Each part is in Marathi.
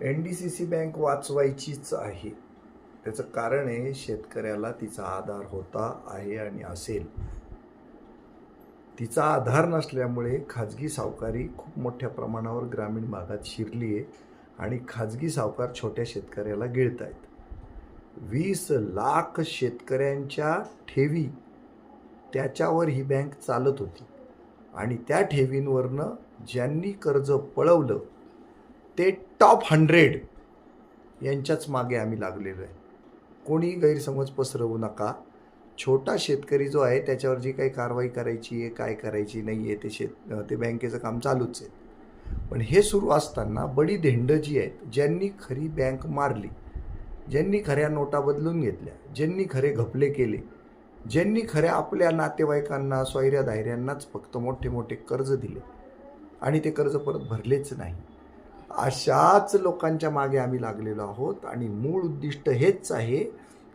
N D C C bank वाचवायचीच आहे. त्याचं कारण आहे शेतकऱ्याला तिचा आधार होता आहे आणि असेल. तिचा आधार नसल्यामुळे खाजगी सावकारी खूप मोठ्या प्रमाणावर ग्रामीण भागात शिरली आहे आणि खाजगी सावकार छोट्या शेतकऱ्याला गिळत आहेत वीस लाख शेतकऱ्यांच्या ठेवी त्याच्यावर ही बँक चालत होती. आणि त्या ठेवींवरनं ज्यांनी कर्ज पळवलं ते टॉप हंड्रेड यांच्याच मागे आम्ही लागलेलो आहे. कोणी गैरसमज पसरवू नका. छोटा शेतकरी जो आहे त्याच्यावर जी काही कारवाई करायची आहे काय करायची नाही आहे ते शेत ते बँकेचं काम चालूच आहे. पण हे सुरू असताना बडी धेंड जी आहेत ज्यांनी खरी बँक मारली ज्यांनी खऱ्या नोटा बदलून घेतल्या ज्यांनी खरे घपले केले ज्यांनी खऱ्या आपल्या नातेवाईकांना स्वैऱ्या धायऱ्यांनाच फक्त मोठे मोठे कर्ज दिले आणि ते कर्ज परत भरलेच नाही. अशाच लोकांच्या मागे आम्ही लागलेलो आहोत आणि मूळ उद्दिष्ट हेच आहे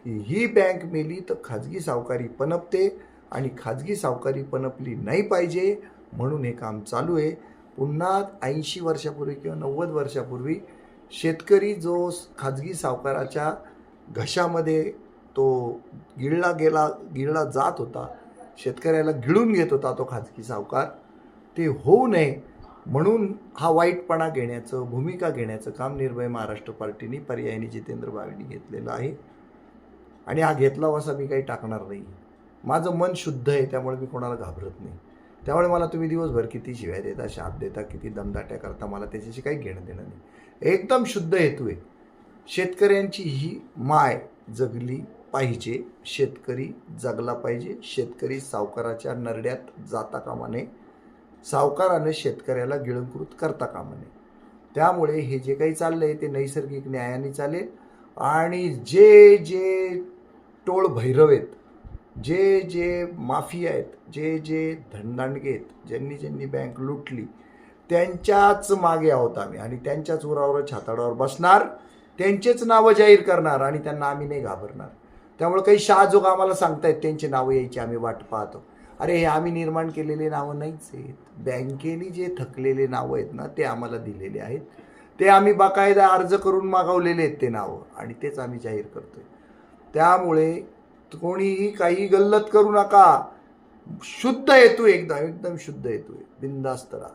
की ही बँक मेली तर खाजगी सावकारी पनपते आणि खाजगी सावकारी पनपली नाही पाहिजे म्हणून हे काम चालू आहे. पुन्हा ऐंशी वर्षापूर्वी किंवा नव्वद वर्षापूर्वी शेतकरी जो खाजगी सावकाराच्या घशामध्ये तो गिळला गेला गिळला जात होता शेतकऱ्याला गिळून घेत होता तो खाजगी सावकार ते होऊ नये. म्हणून हा वाईटपणा घेण्याचं भूमिका घेण्याचं काम निर्भय महाराष्ट्र पार्टीने पर्यायी जितेंद्र भावेंनी घेतलेलं आहे. आणि हा घेतला असा मी काही टाकणार नाही. माझं मन शुद्ध आहे त्यामुळे मी कोणाला घाबरत नाही. त्यामुळे मला तुम्ही दिवसभर किती शिव्या देता शाप देता किती दमदाट्या करता मला त्याच्याशी काही घेणं देणं नाही. एकदम शुद्ध हेतू आहे. शेतकऱ्यांची ही माय जगली पाहिजे शेतकरी जगला पाहिजे शेतकरी सावकाराच्या नरड्यात जाता कामा नये. सावकाराने शेतकऱ्याला गिळंकृत करता कामा नये. त्यामुळे हे जे काही चाललंय ते नैसर्गिक न्यायाने चालेल आणि जे जे टोळ भैरव आहेत जे जे माफिया आहेत जे जे धनदांडगे आहेत ज्यांनी ज्यांनी बँक लुटली त्यांच्याच मागे आहोत आम्ही आणि त्यांच्याच उरावर छाताडावर बसणार त्यांचेच नावं जाहीर करणार आणि त्यांना आम्ही नाही घाबरणार. त्यामुळे काही शहाजोग आम्हाला सांगतायत त्यांची नावं यायची आम्ही वाट पाहतो. अरे हे आम्ही निर्माण केलेले नावं नाहीच आहेत. बँकेने जे थकलेले नावं आहेत ना ते आम्हाला दिलेले आहेत. ते आम्ही बाकायदा अर्ज करून मागवलेले आहेत ते नावं आणि तेच आम्ही जाहीर करतो आहे त्यामुळे कोणीही काही गल्लत करू नका. शुद्ध हेतू एकदम एकदम शुद्ध हेतू आहे. बिंदास्त राहा.